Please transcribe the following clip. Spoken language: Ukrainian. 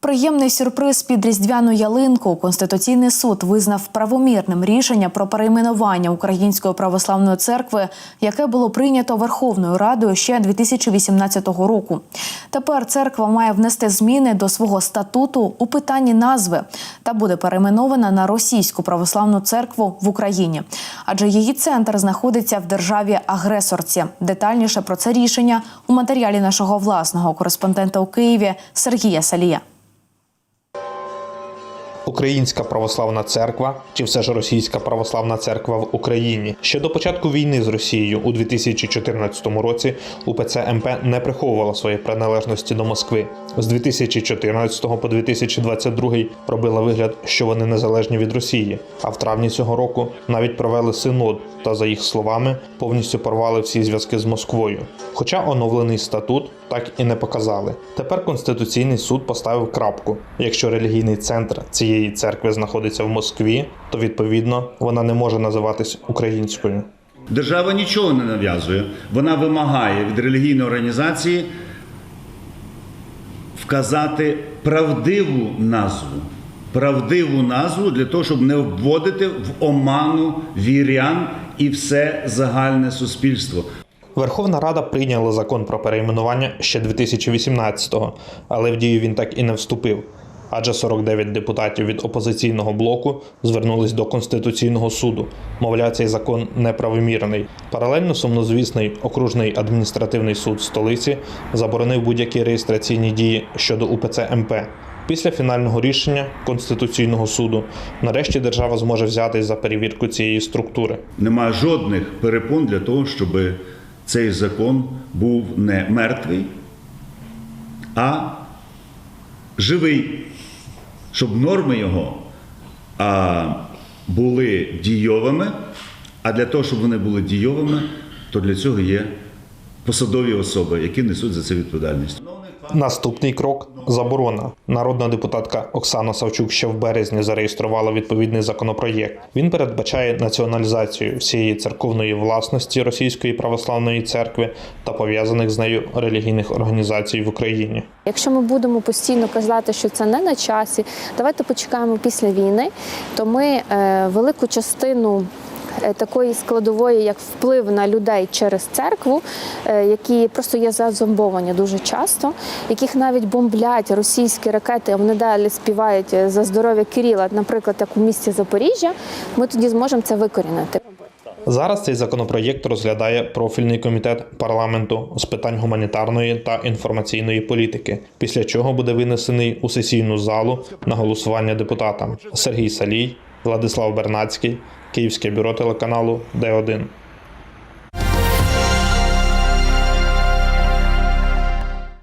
Приємний сюрприз під різдвяну ялинку. Конституційний суд визнав правомірним рішення про перейменування Української православної церкви, яке було прийнято Верховною Радою ще 2018 року. Тепер церква має внести зміни до свого статуту у питанні назви та буде перейменована на Російську православну церкву в Україні, адже її центр знаходиться в державі агресорці. Детальніше про це рішення у матеріалі нашого власного кореспондента у Києві Сергія Салія. Українська православна церква чи все ж російська православна церква в Україні ще до початку війни з Росією у 2014 році УПЦ МП не приховувала своєї приналежності до Москви. З 2014 по 2022 робила вигляд, що вони незалежні від Росії. А в травні цього року навіть провели синод та, за їх словами, повністю порвали всі зв'язки з Москвою. Хоча оновлений статут так і не показали. Тепер Конституційний суд поставив крапку. Якщо релігійний центр цієї церкви знаходиться в Москві, то відповідно вона не може називатись українською. Держава нічого не нав'язує. Вона вимагає від релігійної організації вказати правдиву назву. Правдиву назву для того, щоб не вводити в оману вірян і все загальне суспільство. Верховна Рада прийняла закон про перейменування ще 2018-го, але в дію він так і не вступив. Адже 49 депутатів від опозиційного блоку звернулись до Конституційного суду. Мовляв, цей закон неправомірний. Паралельно сумнозвісний окружний адміністративний суд столиці заборонив будь-які реєстраційні дії щодо УПЦ МП. Після фінального рішення Конституційного суду нарешті держава зможе взятись за перевірку цієї структури. Немає жодних перепон для того, щоб цей закон був не мертвий, а живий, щоб норми його а, були дійовими. А для того, щоб вони були дійовими, то для цього є посадові особи, які несуть за це відповідальність. Наступний крок заборона. Народна депутатка Оксана Савчук ще в березні зареєструвала відповідний законопроєкт. Він передбачає націоналізацію всієї церковної власності Російської православної церкви та пов'язаних з нею релігійних організацій в Україні. Якщо ми будемо постійно казати, що це не на часі, давайте почекаємо після війни, то ми е, велику частину. Е, Такої складової, як вплив на людей через церкву, е, які просто є зазомбовані дуже часто, яких навіть бомблять російські ракети, а вони далі співають е, за здоров'я Кирила, наприклад, як у місті Запоріжжя, ми тоді зможемо це викорінити. Зараз цей законопроєкт розглядає профільний комітет парламенту з питань гуманітарної та інформаційної політики, після чого буде винесений у сесійну залу на голосування депутатам Сергій Салій, Владислав Бернацький, Київське бюро телеканалу Д1.